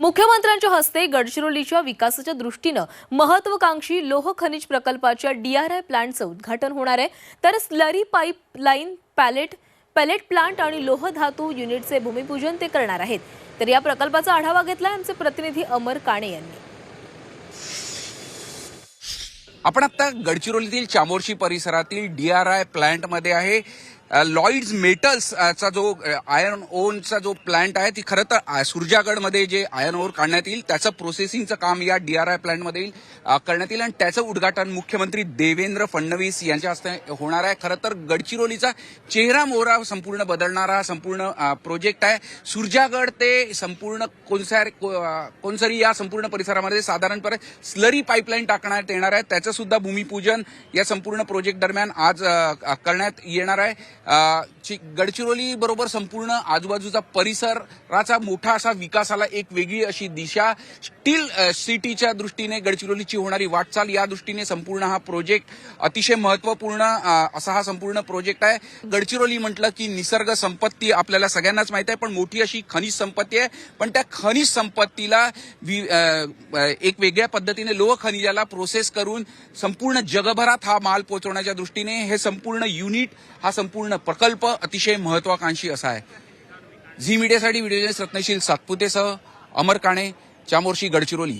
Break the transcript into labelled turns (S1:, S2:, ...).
S1: मुख्यमंत्र्यांच्या हस्ते गडचिरोलीच्या विकासाच्या दृष्टीनं महत्वाकांक्षी लोह खनिज प्रकल्पाच्या डीआरआय प्लांटचं उद्घाटन होणार आहे. तर slurry pipe line pellet pellet plant आणि लोह धातू युनिटचे भूमिपूजन ते करणार आहेत. तर या प्रकल्पाचा आढावा घेतला आमचे प्रतिनिधी अमर काणे यांनी.
S2: आपण आता गडचिरोलीतील चामोर्शी परिसरातील डीआरआय प्लांटमध्ये आहे. लॉइड्स मेटल्सचा जो आयर्न ओनचा जो प्लांट आहे ती खरं तर सुरजागडमध्ये जे आयर्न ओर काढण्यात येईल त्याचं प्रोसेसिंगचं काम या डीआरआय प्लांटमध्ये येईल, करण्यात येईल. आणि त्याचं उद्घाटन मुख्यमंत्री देवेंद्र फडणवीस यांच्या हस्ते होणार आहे. खरं तर गडचिरोलीचा चेहरा मोहरा संपूर्ण बदलणारा संपूर्ण प्रोजेक्ट आहे. सुरजागड ते संपूर्ण कोनसार को- कोनसरी या संपूर्ण परिसरामध्ये साधारणपणे स्लरी पाईपलाईन टाकण्यात येणार आहे. त्याचं सुद्धा भूमिपूजन या संपूर्ण प्रोजेक्ट दरम्यान आज करण्यात येणार आहे. गडचिरोली बरोबर संपूर्ण आजूबाजूचा परिसराचा मोठा असा विकासाला एक वेगळी अशी दिशा. स्टील सिटीच्या दृष्टीने गडचिरोलीची होणारी वाटचाल या दृष्टीने संपूर्ण हा प्रोजेक्ट अतिशय महत्त्वपूर्ण असा हा संपूर्ण प्रोजेक्ट आहे. गडचिरोली म्हटलं की निसर्ग संपत्ती आपल्याला सगळ्यांनाच माहीत आहे पण मोठी अशी खनिज संपत्ती आहे. पण त्या खनिज संपत्तीला वि- एक वेगळ्या पद्धतीने लोह खनिजाला प्रोसेस करून संपूर्ण जगभरात हा माल पोहोचवण्याच्या दृष्टीने हे संपूर्ण युनिट हा संपूर्ण प्रकल्प अतिशय महत्वाकांक्षी असा आहे. झी मीडियासाठी व्हिडिओ रत्नशील सातपुतेसह अमर काणे चामोर्शी गडचिरोली.